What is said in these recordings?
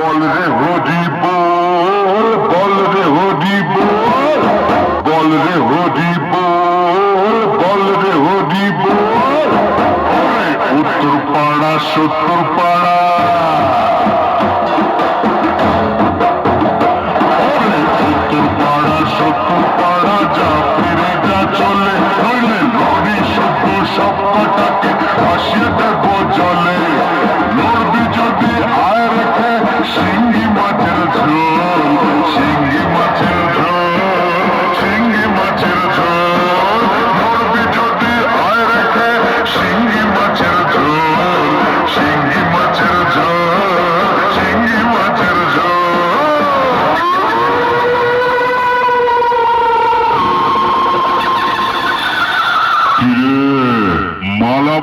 বল রে হরি বল বল রে হরি বল বল রে হরি বল বল রে হরি উত্তর পাড়া সত্তর পাড়া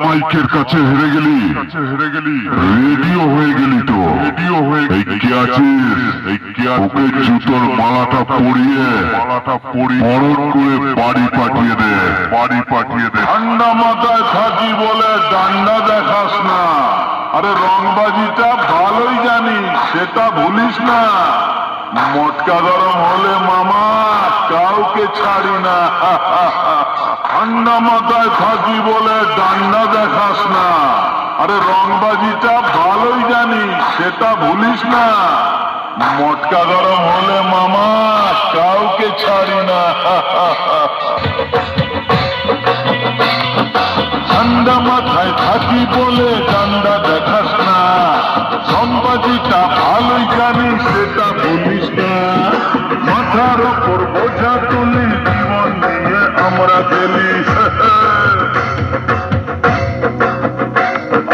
মাইকের কাছে হেরে গেলি। হেরে গেলি রেডিও হয়ে গেলি তো। রেডিও হয়ে এই কে আছিস? কে ওকে জুতোর মালাটা পরিয়ে মালাটা পরিয়ে বরণ করে বাড়ি পাঠিয়ে দে। বাড়ি পাঠিয়ে দে। ঠান্ডা মাথায় থাকি বলে ডান্ডা দেখাস না। আরে রংবাজিটা ভালোই জানি সেটা ভুলিস না। মটকা গরম হলে মামা, কাউকে ছাড়ি না। ঠান্ডা মাথায় থাকি বলে ডান্ডা দেখাস না। আরে রংবাজিটা ভালোই জানি, সেটা ভুলিস না। মটকা গরম হলে মামা, কাউকে ছাড়ি না। ঠান্ডা মাথায় থাকি বলে ডান্ডা সম্বাজিটা ভালোই জানি, সেটা বলিস না। মাথার ওপর বোঝা তুলি, জীবন নিয়ে আমরা গেলি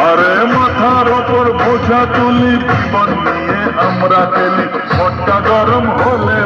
আরে মাথার ওপর বোঝা তুলি, জীবন নিয়ে আমরা গেলি মনটা গরম হলে